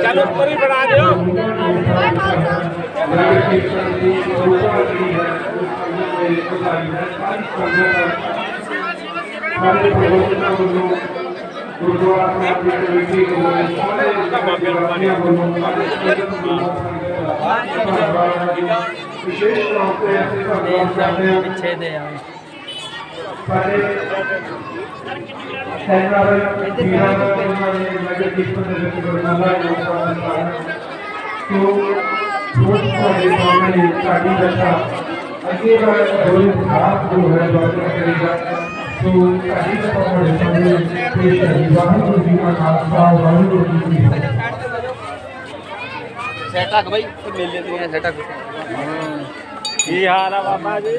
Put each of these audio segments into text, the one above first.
ਚਲੋ ਉੱਪਰ ਹੀ ਬਣਾ ਦਿਓ ਗੁਰਦੁਆਰਾ ਸਾਹਿਬ ਦੀ ਕਮੇਟੀ ਵੱਲੋਂ ਸਾਰੇ ਜਥੇਬੰਦੀਆਂ ਵੱਲੋਂ ਵਿਸ਼ੇਸ਼ ਤੌਰ ਤੇ ਅਸੀਂ ਧੰਨਵਾਦ ਕਰਦੇ ਹਾਂ ਪਿੱਛੇ ਦੇ ਆ ਸਾਡੇ ਸੈਨਾਵਾਂ ਵੀਰਾਂ ਦਾ ਉਹਨਾਂ ਨੇ ਨਗਰ ਕੀਰਤਨ ਦੇ ਵਿੱਚ ਗੁਰਨਾਲਾ ਯੋਗਦਾਨ ਦਿੱਤਾ ਹੈ ਸੋ ਬਹੁਤ ਤੁਹਾਡੇ ਸਾਹਮਣੇ ਸਾਡੀ ਦਸ਼ਾ ਅੱਗੇ ਦਾ ਹੋਏ ਖਾਸ ਜੋ ਹੈ ਬਾਬਾ ਕਰੇਗਾ ਸੋ ਸਾਡੀ ਦਸ਼ਾ ਤੁਹਾਡੇ ਸਾਹਮਣੇ ਪੇਸ਼ ਹੈ ਵਾਹਿਗੁਰੂ ਜੀ ਕਾ ਖਾਲਸਾ ਵਾਹਿਗੁਰੂ ਜੀ ਕੀ ਫਤਿਹ ਸੈਟਕ ਬਾਈ ਮੇਲੇ ਦੀਆਂ ਸੈਟਕ ਕੀ ਹਾਲ ਆ ਬਾਬਾ ਜੀ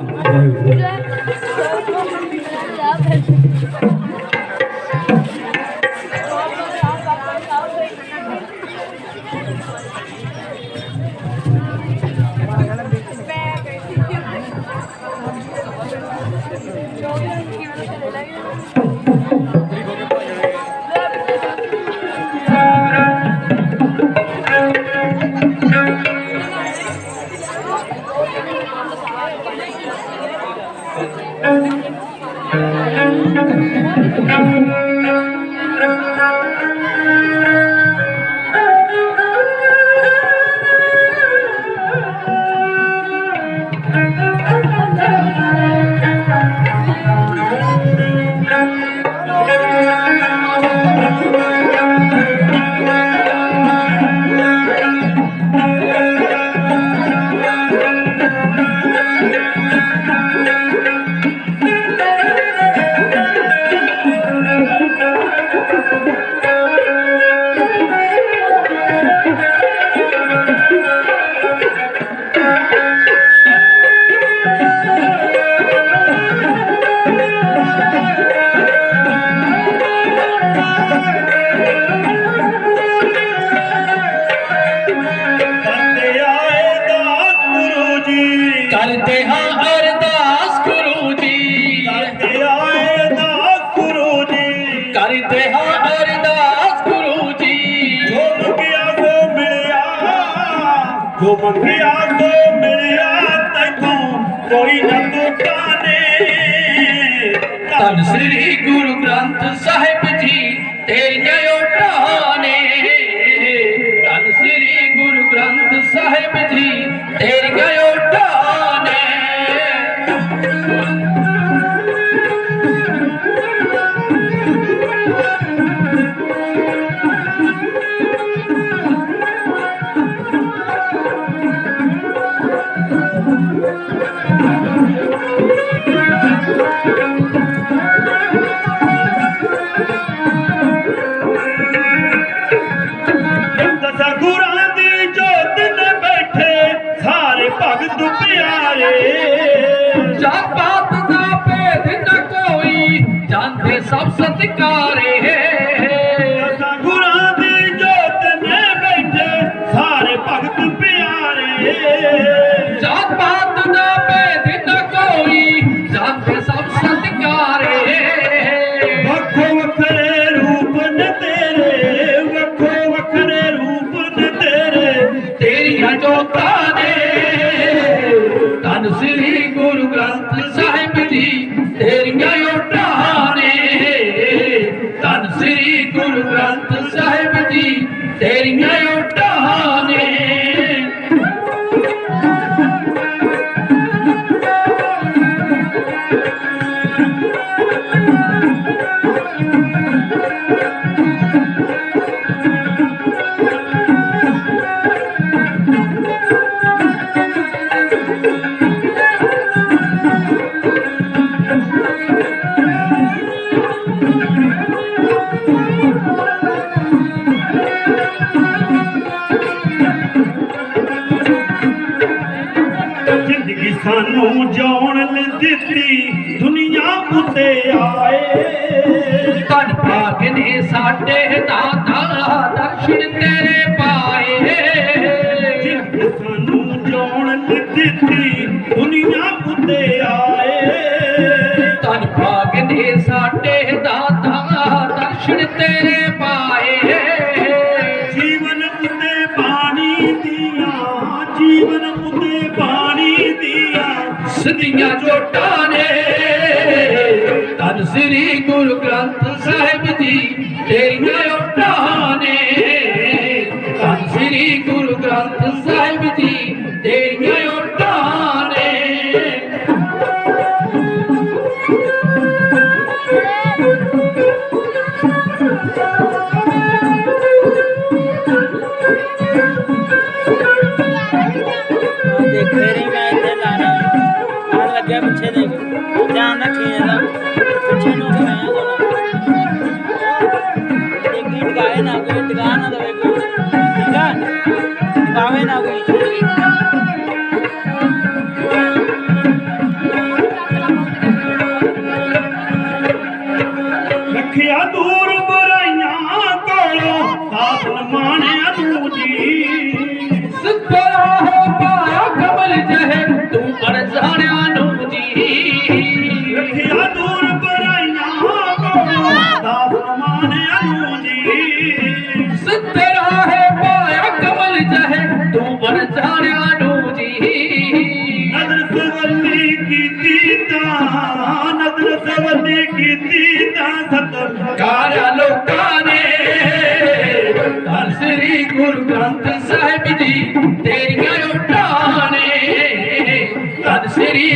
ਕਰਦੇ ਧੰਨ ਸ੍ਰੀ ਦਿੱਤੀ ਦੁਨੀਆ ਉੱਤੇ ਆਏ। ਧਨ ਭਾਗ ਨੇ ਸਾਡੇ ਦਾਤਾ ਦਰਸ਼ਨ ਤੇਰੇ ਦੀਆਂ ਸਿੱਧੀਆਂ ਜੋਟਾਂ ਨੇ। ਧੰਨ ਸ੍ਰੀ ਗੁਰੂ ਗ੍ਰੰਥ ਸਾਹਿਬ ਜੀ, ਤੇਰੀਆਂ ਓਟਾਂ ਨੇ। ਧੰਨ ਸ੍ਰੀ ਗੁਰੂ ਗ੍ਰੰਥ ਸਾਹਿਬ ਜੀ, ਤੇਰੀਆਂ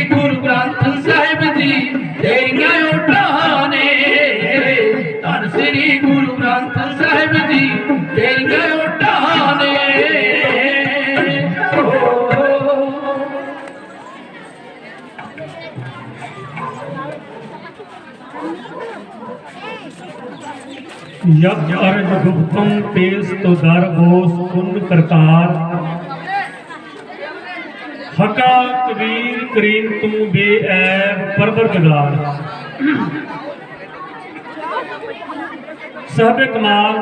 ਸ੍ਰੀ ਗੁਰੂ ਗ੍ਰੰਥ ਸਾਹਿਬ ਜੀ ਤੇਰੀਆਂ ਓਟਾਂ ਨੇ ਧੰਨ ਸ੍ਰੀ ਗੁਰੂ ਗ੍ਰੰਥ ਸਾਹਿਬ ਜੀ ਤੇਰੀਆਂ ਓਟਾਂ ਨੇ ਓ ਯਬ ਅਰਜ ਗੁਪਤਮ ਪੇਸ ਤੋ ਦਰ ਹੋਸ ਕੁੰਨ ਕਰਤਾਰ ਹਕਾ ਕਬੀਰ ਕਰੀਮ ਤੂੰ ਬੇਐਬ ਪਰਵਰਦਗਾਰ ਸਾਹਿਬ ਕਮਾਲ,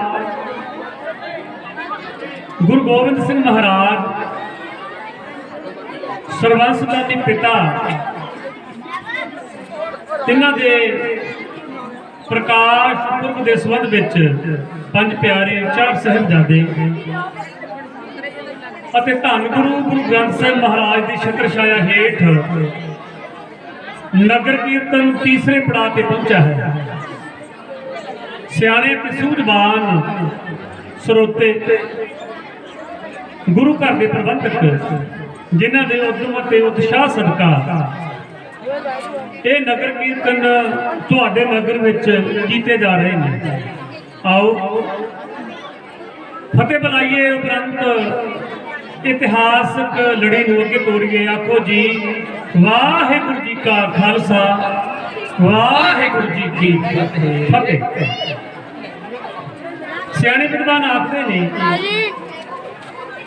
ਗੁਰੂ ਗੋਬਿੰਦ ਸਿੰਘ ਮਹਾਰਾਜ, ਸਰਵੰਸ ਦੇ ਪਿਤਾ, ਤਿੰਨਾਂ ਦੇ ਪ੍ਰਕਾਸ਼ ਪੁਰਬ ਦੇ ਸੰਬੰਧ ਵਿੱਚ ਪੰਜ ਪਿਆਰੇ ਚਾਰ ਸਾਹਿਬਜ਼ਾਦੇ ਅਤੇ ਧੰਨ ਗੁਰੂ ਗੁਰੂ ਗ੍ਰੰਥ ਸਾਹਿਬ ਮਹਾਰਾਜ ਦੀ ਛਤਰ ਛਾਇਆ ਹੇਠ ਨਗਰ ਕੀਰਤਨ ਤੀਸਰੇ ਪੜਾਅ ਤੇ ਪਹੁੰਚਾ ਹੈ। ਸਿਆਣੇ ਤੇ ਸੂਝਵਾਨ ਸਰੋਤੇ, ਗੁਰੂ ਘਰ ਦੇ ਪ੍ਰਬੰਧਕ, ਜਿਨ੍ਹਾਂ ਦੇ ਉਦਮ ਅਤੇ ਉਤਸ਼ਾਹ ਸਦਕਾ ਇਹ ਨਗਰ ਕੀਰਤਨ ਤੁਹਾਡੇ ਨਗਰ ਵਿੱਚ ਕੀਤੇ ਜਾ ਰਹੇ ਨੇ। ਆਓ, ਫਤਿਹ ਬੁਲਾਈਏ ਉਪਰੰਤ ਇਤਿਹਾਸਕ ਲੜੀ ਨੂੰ ਅੱਗੇ ਤੋਰੀਏ, ਆਖੋ ਜੀ, ਵਾਹਿਗੁਰੂ ਜੀ ਕਾ ਖਾਲਸਾ, ਵਾਹਿਗੁਰੂ ਜੀ ਕੀ ਫਤਿਹ। ਸਿਆਣੇ ਵਿਦਵਾਨ ਆਖਦੇ ਨੇ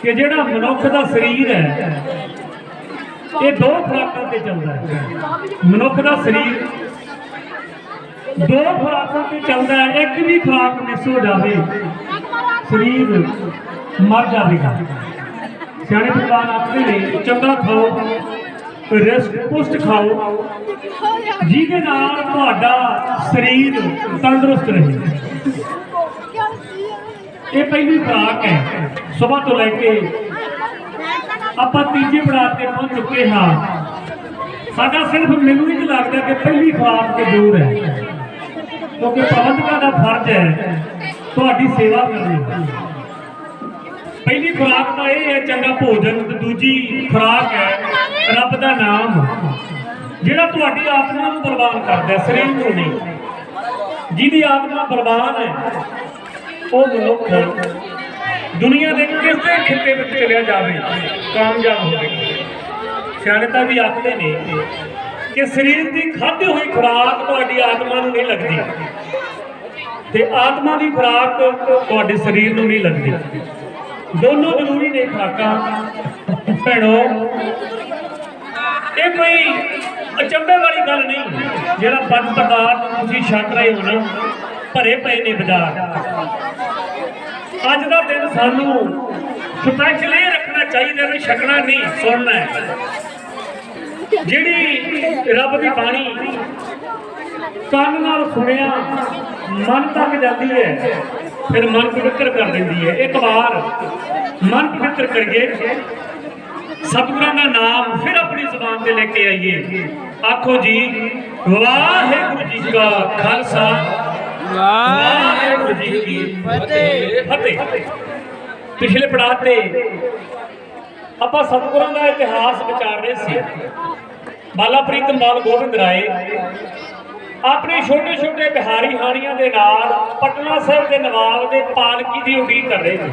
ਕਿ ਜਿਹੜਾ ਮਨੁੱਖ ਦਾ ਸਰੀਰ ਹੈ, ਇਹ ਦੋ ਖੁਰਾਕਾਂ ਤੇ ਚੱਲਦਾ ਹੈ। ਮਨੁੱਖ ਦਾ ਸਰੀਰ ਦੋ ਖੁਰਾਕਾਂ ਤੇ ਚੱਲਦਾ ਹੈ, ਇੱਕ ਵੀ ਖੁਰਾਕ ਮਿਸ ਹੋ ਜਾਵੇ, ਸਰੀਰ ਮਰ ਜਾਵੇਗਾ। ਸਿਆਣੇ ਪਰਿਵਾਰ ਆਖਦੇ ਨੇ ਚੰਗਾ ਖਾਓ ਰਿਸਕ ਪੁਸ਼ਟ ਖਾਓ, ਜਿਹਦੇ ਨਾਲ ਤੁਹਾਡਾ ਸਰੀਰ ਤੰਦਰੁਸਤ ਰਹੇ। ਇਹ ਪਹਿਲੀ ਖੁਰਾਕ ਹੈ। ਸਵੇਰ ਤੋਂ ਲੈ ਕੇ ਆਪਾਂ ਤੀਜੇ ਪੜਾਅ ਤੇ ਪਹੁੰਚ ਚੁੱਕੇ ਹਾਂ। ਸਾਡਾ ਸਿਰਫ ਮੈਨੂੰ ਹੀ ਲੱਗਦਾ ਕਿ ਪਹਿਲੀ ਖੁਰਾਕ ਤੇ ਦੂਰ ਹੈ। ਕਿਉਂਕਿ ਪ੍ਰਬੰਧਕਾਂ ਦਾ ਫਰਜ਼ ਹੈ, ਤੁਹਾਡੀ ਸੇਵਾ ਕਰਨੀ। ਪਹਿਲੀ ਖੁਰਾਕ ਤਾਂ ਇਹ ਹੈ ਚੰਗਾ ਭੋਜਨ ਤੇ ਦੂਜੀ ਖੁਰਾਕ ਹੈ ਰੱਬ ਦਾ ਨਾਮ। ਜਿਹੜਾ ਤੁਹਾਡੀ ਆਤਮਾ ਨੂੰ ਬਰਬਾਦ ਕਰਦਾ ਹੈ, ਸਰੀਰ ਨੂੰ ਨਹੀਂ। ਜਿਹਦੀ ਆਤਮਾ ਬਰਬਾਦ ਹੈ ਉਹ ਮਨੁੱਖ ਦੁਨੀਆ ਦੇ ਕਿਸੇ ਖਿੱਤੇ ਵਿੱਚ ਚਲਿਆ ਜਾਵੇ ਕਾਮਯਾਬ ਹੋਵੇਗਾ ਤਾਂ ਵੀ ਆਖਦੇ ਨੇ ਕਿ ਸਰੀਰ ਦੀ ਖਾਧੀ ਹੋਈ ਖੁਰਾਕ ਤੁਹਾਡੀ ਆਤਮਾ ਨੂੰ ਨਹੀਂ ਲੱਗਦੀ। ਤੇ ਆਤਮਾ ਦੀ ਖੁਰਾਕ ਤੁਹਾਡੇ ਸਰੀਰ ਨੂੰ ਨਹੀਂ ਲੱਗਦੀ। ਦੋਨੋਂ ਜ਼ਰੂਰੀ ਨੇ ਖਾਕਾ ਭੈਣੋ, ਇਹ ਕੋਈ ਅਚੰਭੇ ਵਾਲੀ ਗੱਲ ਨਹੀਂ। ਜਿਹੜਾ ਪਦ ਪਦਾਰਥ ਤੁਸੀਂ ਛਕ ਰਹੇ ਹੋ ਨਾ, ਭਰੇ ਪਏ ਨੇ ਬਾਜ਼ਾਰ। ਅੱਜ ਦਾ ਦਿਨ ਸਾਨੂੰ ਸਪੈਸ਼ਲ ਇਹ ਰੱਖਣਾ ਚਾਹੀਦਾ ਵੀ ਛਕਣਾ ਨਹੀਂ, ਸੁਣਨਾ ਹੈ। ਜਿਹੜੀ ਰੱਬ ਦੀ ਬਾਣੀ ਕੰਨ ਨਾਲ ਸੁਣਿਆ, ਮਨ ਤੱਕ ਜਾਂਦੀ ਹੈ। ਫਿਰ ਮਨ ਪਵਿੱਤਰ ਕਰ ਦਿੰਦੀ ਹੈ। ਇੱਕ ਵਾਰ ਮਨ ਪਵਿੱਤਰ ਕਰੀਏ, ਸਤਿਗੁਰਾਂ ਦਾ ਨਾਮ ਫਿਰ ਆਪਣੀ ਜ਼ੁਬਾਨ ਤੇ ਲੈ ਕੇ ਆਈਏ। ਆਖੋ ਜੀ, ਵਾਹਿਗੁਰੂ ਜੀ ਕਾ ਖਾਲਸਾ। ਵਾਹਿਗੁਰੂ ਜੀ ਕੀ ਫਤਿਹ। ਫਤਿਹ। ਪਿਛਲੇ ਪੜਾਅ ਤੇ ਆਪਾਂ ਸਤਿਗੁਰਾਂ ਦਾ ਇਤਿਹਾਸ ਵਿਚਾਰ ਰਹੇ ਸੀ। ਬਾਲਾ ਪ੍ਰੀਤਮ ਬਾਲ ਗੋਬਿੰਦ ਰਾਏ ਆਪਣੇ ਛੋਟੇ ਛੋਟੇ ਬਿਹਾਰੀ ਹਾਣੀਆਂ ਦੇ ਨਾਲ ਪਟਨਾ ਸਾਹਿਬ ਦੇ ਨਵਾਬ ਦੇ ਪਾਲਕੀ ਦੀ ਉਡੀਕ ਕਰ ਰਹੇ ਸੀ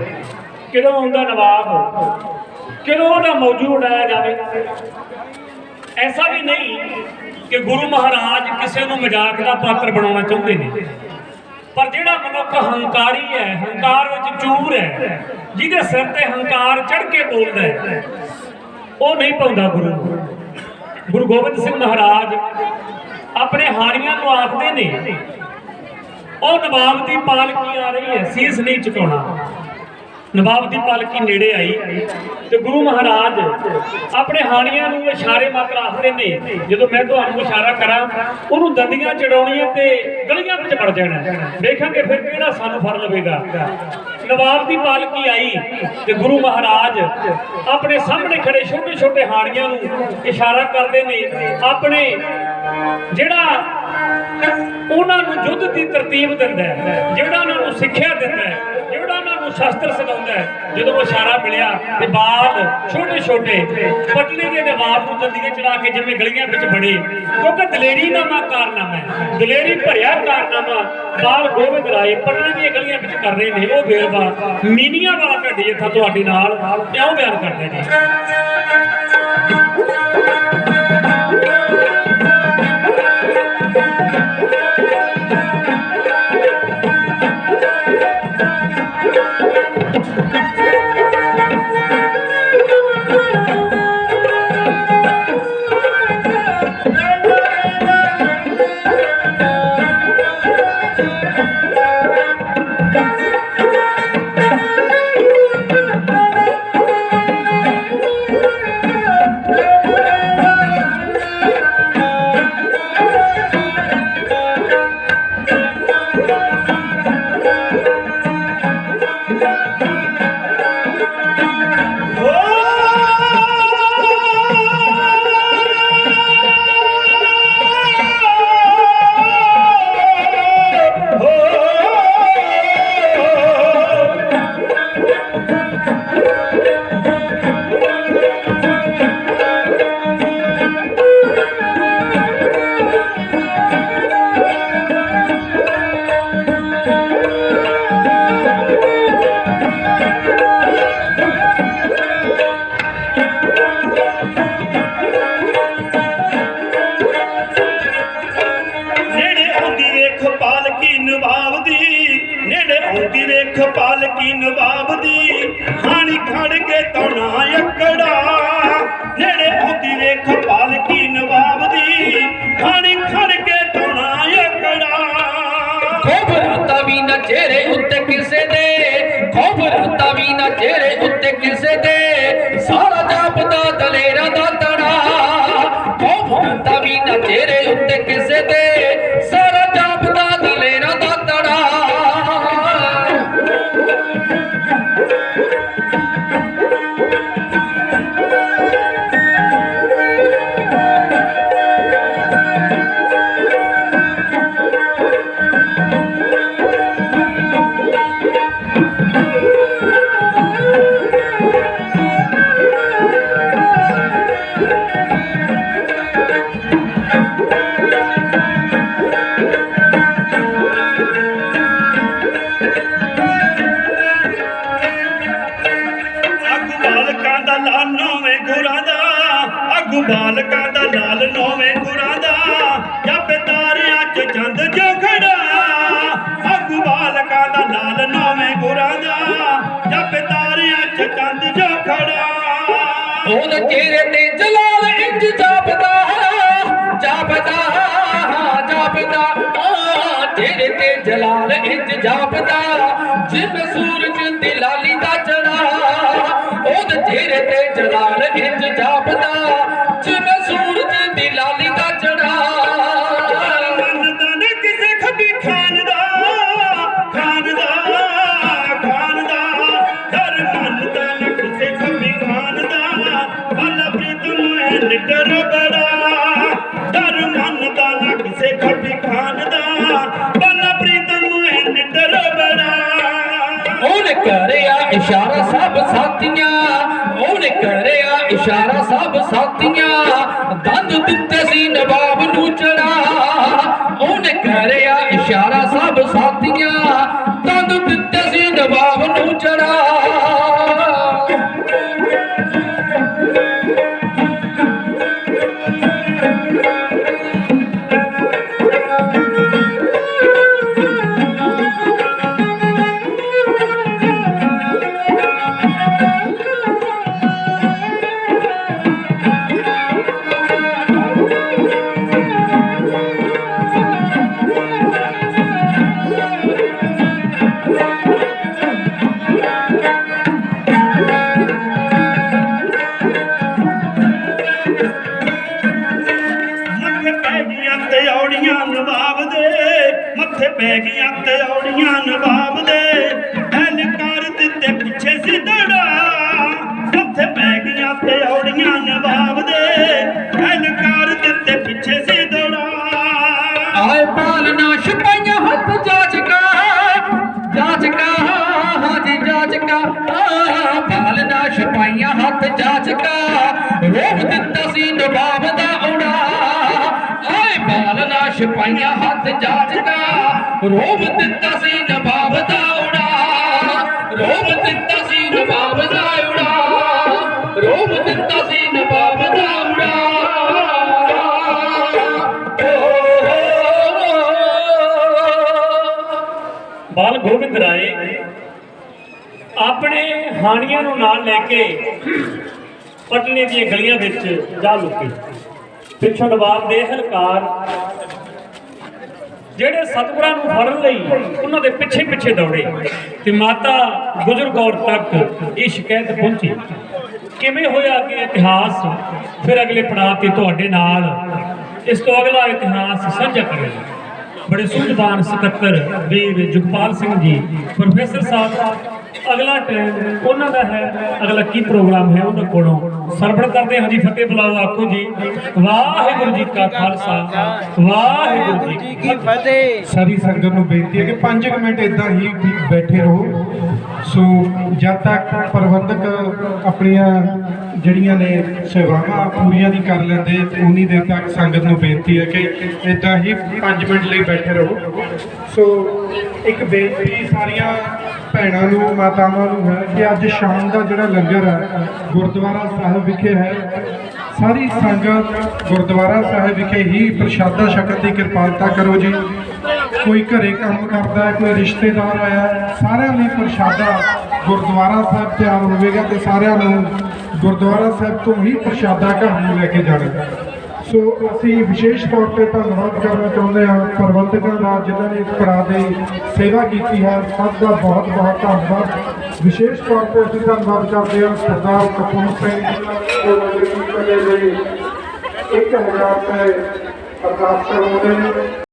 ਕਦੋਂ ਆਉਂਦਾ ਨਵਾਬ ਕਦੋਂ ਉਹਦਾ ਮੌਜੂ ਉਡਾਇਆ ਜਾਵੇ? ਐਸਾ ਵੀ ਨਹੀਂ ਕਿ ਗੁਰੂ ਮਹਾਰਾਜ ਕਿਸੇ ਨੂੰ ਮਜ਼ਾਕ ਦਾ ਪਾਤਰ ਬਣਾਉਣਾ ਚਾਹੁੰਦੇ ਨੇ। ਪਰ ਜਿਹੜਾ ਮਨੁੱਖ ਹੰਕਾਰੀ ਹੈ, ਹੰਕਾਰ ਵਿੱਚ ਚੂਰ ਹੈ, ਜਿਹਦੇ ਸਿਰ ਤੇ ਹੰਕਾਰ ਚੜ ਕੇ ਬੋਲਦਾ ਹੈ, ਉਹ ਨਹੀਂ ਪਾਉਂਦਾ ਗੁਰੂ। ਗੁਰੂ ਗੋਬਿੰਦ ਸਿੰਘ ਮਹਾਰਾਜ ਆਪਣੇ ਹਾਣੀਆਂ ਨੂੰ ਆਖਦੇ ਨੇ, ਉਹ ਨਵਾਬ ਦੀ ਪਾਲਕੀ ਆ ਰਹੀ ਹੈ, ਸੀਸ ਨਹੀਂ ਝੁਕਾਉਣਾ ਨਵਾਬ ਦੀ ਪਾਲਕੀ ਨੇੜੇ ਆਈ ਤੇ ਗੁਰੂ ਮਹਾਰਾਜ ਆਪਣੇ ਹਾਣੀਆਂ ਨੂੰ ਇਸ਼ਾਰੇ ਮਾਤਰ ਆਖਦੇ ਨੇ, ਜਦੋਂ ਮੈਂ ਤੁਹਾਨੂੰ ਇਸ਼ਾਰਾ ਕਰਾਂ, ਉਹਨੂੰ ਦੰਦੀਆਂ ਚੜਾਉਣੀਆਂ ਤੇ ਗਲੀਆਂ ਵਿੱਚ ਵੜ ਜਾਣਾ ਦੇਖਾਂਗੇ ਫਿਰ ਕਿਹੜਾ ਸਾਨੂੰ ਫੜ ਲਵੇਗਾ। ਨਵਾਬ ਦੀ ਪਾਲਕੀ ਆਈ ਤੇ ਗੁਰੂ ਮਹਾਰਾਜ ਆਪਣੇ ਸਾਹਮਣੇ ਖੜੇ ਛੋਟੇ ਛੋਟੇ ਹਾਣੀਆਂ ਨੂੰ ਇਸ਼ਾਰਾ ਕਰਦੇ ਨੇ, ਆਪਣੇ ਜਿਹੜਾ ਉਹਨਾਂ ਨੂੰ ਯੁੱਧ ਦੀ ਤਰਤੀਬ ਦਿੰਦਾ ਹੈ, ਜਿਹੜਾ ਉਹਨਾਂ ਨੂੰ ਸਿੱਖਿਆ ਦਿੰਦਾ ਹੈ, ਜਿਹੜਾ ਉਹਨਾਂ ਨੂੰ ਸ਼ਸਤਰ ਸਿਖਾਉਂਦਾ ਹੈ, ਜਦੋਂ ਇਸ਼ਾਰਾ ਮਿਲਿਆ ਤੇ ਬਾਅਦ ਛੋਟੇ ਛੋਟੇ ਪਟਨੇ ਦੇ ਨਵਾਬ ਨੂੰ ਜਲਦੀਆਂ ਚੜਾ ਕੇ ਜਿਵੇਂ ਗਲੀਆਂ ਵਿੱਚ ਬੜੇ ਕਿਉਂਕਿ ਦਲੇਰੀ ਨਾਮਾ ਕਾਰਨਾਮਾ ਹੈ, ਦਲੇਰੀ ਭਰਿਆ ਕਾਰਨਾਮਾ, ਬਾਲ ਗੋਬਿੰਦ ਰਾਏ ਪਟਨੇ ਦੀਆਂ ਗਲੀਆਂ ਵਿੱਚ ਕਰ ਰਹੇ ਨੇ, ਉਹ ਵੇਰਵਾ ਮੀਨੀਆਂ ਵਾਲਾ ਢੱਡੀ ਇੱਥਾ ਤੁਹਾਡੇ ਨਾਲ ਕਿਉਂ ਬਿਆਨ ਕਰਦੇ ਨੇ। ਵੀ ਉੱਤੇ ਕਿਸੇ ਦੇ ਸਾਰਾ ਜਾਪਦਾ ਦਲੇਰਾ ਦਾ ਤੜਾ ਘਬਰਾਤਾ ਵੀ ਨਾ ਤੇਰੇ ਉੱਤੇ ਕਿਸੇ ਦੇ ਇਸ਼ਾਰਾ ਸਭ ਸਾਥੀਆਂ ਆਏ ਪਾਲਣਾ ਛਪਾਈਆਂ ਹੱਥ ਜਾਚਕਾ ਜਾਚਕਾ ਹਾਜੀ ਜਾਚਕਾ ਆਹ, ਪਾਲਣਾ ਛਪਾਈਆਂ ਹੱਥ ਜਾਚਕਾ ਰੋਹ ਦਿੱਤਾ ਸੀ ਨਵਾਬ ਦਾ ਉੜਾ ਆਏ ਪਾਲਣਾ ਛਪਾਈਆਂ ਹੱਥ ਜਾਚਕਾ ਰੋਹ ਦਿੱਤਾ ਸੀ ਨਵਾਬ ਦਾ ਉੜਾ ਰੋਹ ਦਿੱਤਾ ਸੀ ਨਵਾਬ ਦਾ ਉੜਾ ਰੋਹ ਦਿੱਤਾ ਸੀ ਨਵਾਬ ਗੋਬਿੰਦ ਰਾਏ ਆਪਣੇ ਹਾਣੀਆਂ ਨੂੰ ਨਾਲ ਲੈ ਕੇ ਪਟਨੇ ਦੀਆਂ ਗਲੀਆਂ ਵਿੱਚ ਜਾ ਲੁਕੇ। ਪਿੱਛੋਂ ਨਵਾਬ ਦੇ ਹਲਕਾਰ, ਜਿਹੜੇ ਸਤਿਗੁਰਾਂ ਨੂੰ ਫੜਨ ਲਈ ਉਹਨਾਂ ਦੇ ਪਿੱਛੇ ਪਿੱਛੇ ਦੌੜੇ ਤੇ ਮਾਤਾ ਗੁਜਰ ਕੌਰ ਤੱਕ ਇਹ ਸ਼ਿਕਾਇਤ ਪਹੁੰਚੀ। ਕਿਵੇਂ ਹੋਇਆ ਕਿ ਇਤਿਹਾਸ ਫਿਰ ਅਗਲੇ ਪੜਾਅ ਤੇ ਤੁਹਾਡੇ ਨਾਲ ਇਸ ਤੋਂ ਅਗਲਾ ਇਤਿਹਾਸ ਸਾਂਝਾ ਕਰਾਂਗੇ ਬੜੇ ਸੂਝਵਾਨ ਸਕੱਤਰ ਵੀਰ ਜਗਪਾਲ ਸਿੰਘ ਜੀ, ਪ੍ਰੋਫੈਸਰ ਸਾਹਿਬ, ਅਗਲਾ ਟਾਈਮ ਉਹਨਾਂ ਦਾ ਹੈ, ਅਗਲਾ ਕੀ ਪ੍ਰੋਗਰਾਮ ਹੈ ਉਹਨਾਂ ਕੋਲੋਂ? ਸਰਵਣ ਕਰਦੇ ਹਾਂ ਜੀ ਫਤਿਹ ਬੁਲਾਓ ਆਖੋ ਜੀ। ਵਾਹਿਗੁਰੂ ਜੀ ਕਾ ਖਾਲਸਾ ਵਾਹਿਗੁਰੂ ਜੀ ਕੀ ਫਤਿਹ। ਸਾਰੀ ਸੰਗਤ ਨੂੰ ਬੇਨਤੀ ਹੈ ਕਿ 5 ਮਿੰਟ ਇਦਾਂ ਹੀ ਬੈਠੇ ਰਹੋ। ਸੋ ਜਦ ਤੱਕ ਪ੍ਰਬੰਧਕ ਆਪਣੀਆਂ ਜਿਹੜੀਆਂ ਨੇ ਸੇਵਾਵਾਂ ਪੂਰੀਆਂ ਨਹੀਂ ਕਰ ਲੈਂਦੇ ਉਨੀ ਦੇਰ ਤੱਕ ਸੰਗਤ ਨੂੰ ਬੇਨਤੀ ਹੈ ਕਿ ਇਦਾਂ ਹੀ 5 ਮਿੰਟ ਲਈ ਬੈਠੇ ਰਹੋ। ਸੋ ਇੱਕ ਬੇਨਤੀ ਸਾਰੀਆਂ ਭੈਣਾਂ ਨੂੰ ਮਾਤਾਵਾਂ ਨੂੰ ਹੈ ਕਿ ਅੱਜ ਸ਼ਾਮ ਦਾ ਜਿਹੜਾ ਲੰਗਰ ਹੈ ਗੁਰਦੁਆਰਾ ਸਾਹਿਬ ਵਿਖੇ ਹੈ। ਸਾਰੀ ਸੰਗਤ ਗੁਰਦੁਆਰਾ ਸਾਹਿਬ ਵਿਖੇ ਹੀ ਪ੍ਰਸ਼ਾਦਾ ਛਕਣ ਦੀ ਕਿਰਪਾਲਤਾ ਕਰੋ ਜੀ। ਕੋਈ ਘਰੇ ਕੰਮ ਕਰਦਾ ਹੈ, ਕੋਈ ਰਿਸ਼ਤੇਦਾਰ ਆਇਆ ਸਾਰਿਆਂ ਲਈ ਪ੍ਰਸ਼ਾਦਾ ਗੁਰਦੁਆਰਾ ਸਾਹਿਬ ਤਿਆਰ ਹੋਵੇਗਾ ਤੇ ਸਾਰਿਆਂ ਨੂੰ ਗੁਰਦੁਆਰਾ ਸਾਹਿਬ ਤੋਂ ਹੀ ਪ੍ਰਸ਼ਾਦਾ ਘਰ ਨੂੰ ਲੈ ਕੇ ਜਾਣਾ ਸੋ ਅਸੀਂ ਵਿਸ਼ੇਸ਼ ਤੌਰ ਤੇ ਧੰਨਵਾਦ ਕਰਨਾ ਚਾਹੁੰਦੇ ਹਾਂ ਪ੍ਰਬੰਧਕਾਂ ਦਾ, ਜਿਨ੍ਹਾਂ ਨੇ ਇਸ ਪੜਾਅ ਦੀ ਸੇਵਾ ਕੀਤੀ ਹੈ। ਸਭ ਦਾ ਬਹੁਤ ਬਹੁਤ ਧੰਨਵਾਦ। ਵਿਸ਼ੇਸ਼ ਤੌਰ ਤੇ ਅਸੀਂ ਧੰਨਵਾਦ ਕਰਦੇ ਹਾਂ ਸਰਦਾਰ ਕਪੂਰ ਸਿੰਘ ਜੋ ਨਗਰ ਦੇ ਲਈ 1000 ਰੁਪਏ ਅਰਦਾਸ ਕਰਵਾਉਂਦੇ ਨੇ।